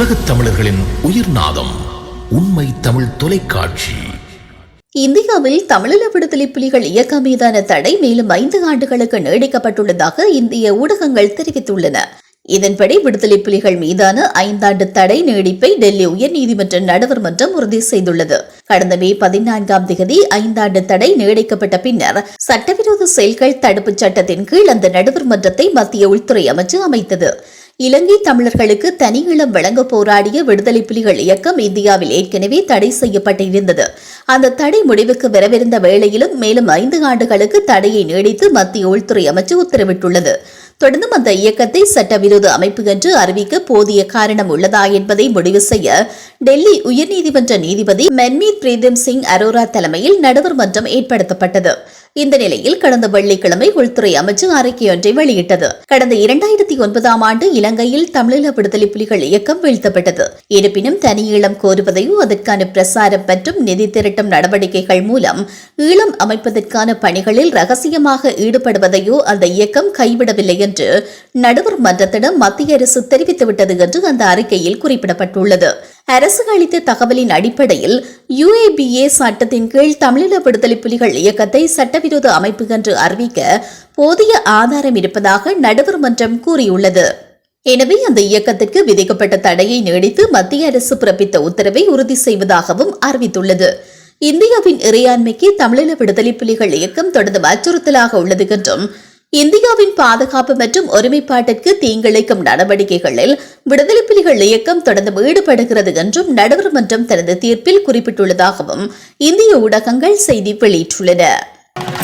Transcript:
உலகத் தமிழர்களின் உயிர் நாதம் உண்மை தமிழ் தொலைக்காட்சி. இந்தியாவில் தமிழீழ விடுதலை புலிகள் இயக்கம் மீதான தடை மேலும் ஐந்து ஆண்டுகளுக்கு நீடிக்கப்பட்டுள்ளதாக இந்திய ஊடகங்கள் தெரிவித்துள்ளன. இதன்படி விடுதலை புலிகள் மீதான ஐந்தாண்டு தடை நீடிப்பை டெல்லி உயர்நீதிமன்ற நடுவர் மன்றம் உறுதி செய்துள்ளது. கடந்த மே பதினான்காம் தேதி ஐந்தாண்டு தடை நீடிக்கப்பட்ட பின்னர் சட்டவிரோத செயல்கள் தடுப்புச் சட்டத்தின் கீழ் அந்த நடுவர் மன்றத்தை மத்திய உள்துறை அமைச்சு அமைத்தது. இலங்கை தமிழர்களுக்கு தனி இளம் வழங்க போராடிய விடுதலை புலிகள் இயக்கம் இந்தியாவில் ஏற்கனவே தடை செய்யப்பட்டிருந்தது. அந்த தடை முடிவுக்கு வரவிருந்த வேளையிலும் மேலும் ஐந்து ஆண்டுகளுக்கு தடையை நீடித்து மத்திய உள்துறை அமைச்சு உத்தரவிட்டுள்ளது. தொடர்ந்தும் அந்த இயக்கத்தை சட்டவிரோத அமைப்பு என்று அறிவிக்க போதிய காரணம் உள்ளதா என்பதை முடிவு செய்ய டெல்லி உயர்நீதிமன்ற நீதிபதி மன்மீத் பிரீதம் சிங் அரோரா தலைமையில் நடுவர் மன்றம் ஏற்படுத்தப்பட்டது. இந்த நிலையில் கடந்த வெள்ளிக்கிழமை உள்துறை அமைச்சு அறிக்கையொன்றை வெளியிட்டது. கடந்த இரண்டாயிரத்தி ஒன்பதாம் ஆண்டு இலங்கையில் தமிழீழ விடுதலை புலிகள் இயக்கம் வீழ்த்தப்பட்டது. இருப்பினும் தனி ஈழம் கோருவதையும் அதற்கான பிரசாரம் மற்றும் நிதி திரட்டும் நடவடிக்கைகள் மூலம் ஈழம் அமைப்பதற்கான பணிகளில் ரகசியமாக ஈடுபடுவதையோ அந்த இயக்கம் கைவிடவில்லை என்று நடுவர் மன்றத்திடம் மத்திய அரசு தெரிவித்துவிட்டது என்று அந்த அறிக்கையில் குறிப்பிடப்பட்டுள்ளது. அரசு அளித்த தகவலின் அடிப்படையில் யுஏபிஏ சட்டத்தின் கீழ் தமிழீழ விடுதலை புலிகள் இயக்கத்தை சட்ட சட்டவிரோத அமைப்பு என்று அறிவிக்க போதிய ஆதாரம் இருப்பதாக நடுவர் மன்றம் கூறியுள்ளது. எனவே அந்த இயக்கத்திற்கு விதிக்கப்பட்ட தடையை நீடித்து மத்திய அரசு பிறப்பித்த உத்தரவை உறுதி செய்வதாகவும் அறிவித்துள்ளது. இந்தியாவின் இறையாண்மைக்கு தமிழீழ விடுதலை புலிகள் இயக்கம் தொடர்ந்து அச்சுறுத்தலாக உள்ளது என்றும் இந்தியாவின் பாதுகாப்பு மற்றும் ஒருமைப்பாட்டிற்கு தீங்கிழைக்கும் நடவடிக்கைகளில் விடுதலை புலிகள் இயக்கம் தொடர்ந்து ஈடுபடுகிறது என்றும் நடுவர் மன்றம் தனது தீர்ப்பில் குறிப்பிட்டுள்ளதாகவும் இந்திய ஊடகங்கள் செய்தி வெளியிட்டுள்ளன.